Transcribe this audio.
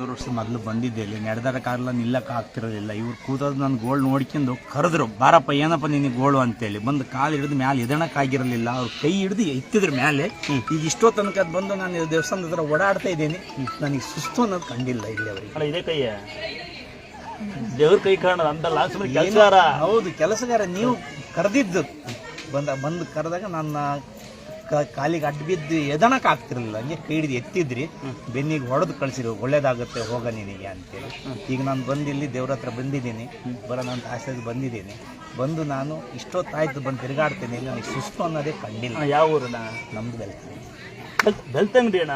ಮೂರು ವರ್ಷ ಮೊದಲು ಬಂದಿದ್ದೆ ಇಲ್ಲಿ. ನಡೆದಾರ ಕಾರಲ್ಲ ನಿಲ್ಲಕ್ಕೆ ಆಗ್ತಿರಲಿಲ್ಲ ಇವ್ರು ಕೂತೋದು ನನ್ನ ಗೋಳು ನೋಡ್ಕೊಂಡು ಕರೆದ್ರು ಬಾರಪ್ಪ ಏನಪ್ಪ ನಿನಗೆ ಗೋಳು? ಅಂತೇಳಿ. ಬಂದು ಕಾಲು ಹಿಡಿದು ಮ್ಯಾಲೆ ಎದಣಕ್ಕಾಗಿರಲಿಲ್ಲ. ಅವ್ರು ಕೈ ಹಿಡಿದು ಎತ್ತಿದ್ರ ಮೇಲೆ ಈಗ ಇಷ್ಟೋ ತನಕ ಅದು ಬಂದು ನಾನು ದೇವಸ್ಥಾನದ ಹತ್ರ ಓಡಾಡ್ತಾ ಇದ್ದೀನಿ. ನನಗೆ ಸುಸ್ತು ಅನ್ನೋದು ಕಂಡಿಲ್ಲ ಇಲ್ಲಿ ಅವರಿಗೆ. ಇದೇ ಕೈಯ? ದೇವ್ರ ಕೈ ಕಾಣ ಅಂತಲ್ಲ ಸುಮ್ಮನೆ ಕೆಲಸಗಾರ? ಹೌದು ಕೆಲಸಗಾರ ನೀವು ಕರೆದಿದ್ದು. ಬಂದ ಬಂದು ಕರೆದಾಗ ನನ್ನ ಕಾಲಿಗೆ ಅಡ್ಡ ಬಿದ್ದು ಎದಣಕ್ಕೆ ಆಗ್ತಿರಲಿಲ್ಲ. ಹಂಗೆ ಕೈ ಹಿಡಿದು ಎತ್ತಿದ್ರಿ. ಬೆನ್ನಿಗೆ ಹೊಡೆದು ಕಳಿಸಿರು. ಒಳ್ಳೇದಾಗುತ್ತೆ ಹೋಗ ನಿನಗೆ ಅಂತೇಳಿ. ಈಗ ನಾನು ಬಂದು ಇಲ್ಲಿ ದೇವ್ರ ಹತ್ರ ಬಂದಿದ್ದೀನಿ. ಬರೋಣ ಅಂತ ಆಸೆಗೆ ಬಂದಿದ್ದೀನಿ. ಬಂದು ನಾನು ಇಷ್ಟೊತ್ತಾಯ್ತು ಬಂದು ತಿರುಗಾಡ್ತೀನಿ. ನನಗೆ ಸುಸ್ತು ಅನ್ನೋದೇ ಕಂಡಿಲ್ಲ. ಯಾವ ಊರು ನಮ್ದು ಬೆಲ್ತಂಗಡಿ. ಬೆಲ್- ಬೆಳ್ತಂಗಡಿ ಅಣ್ಣ?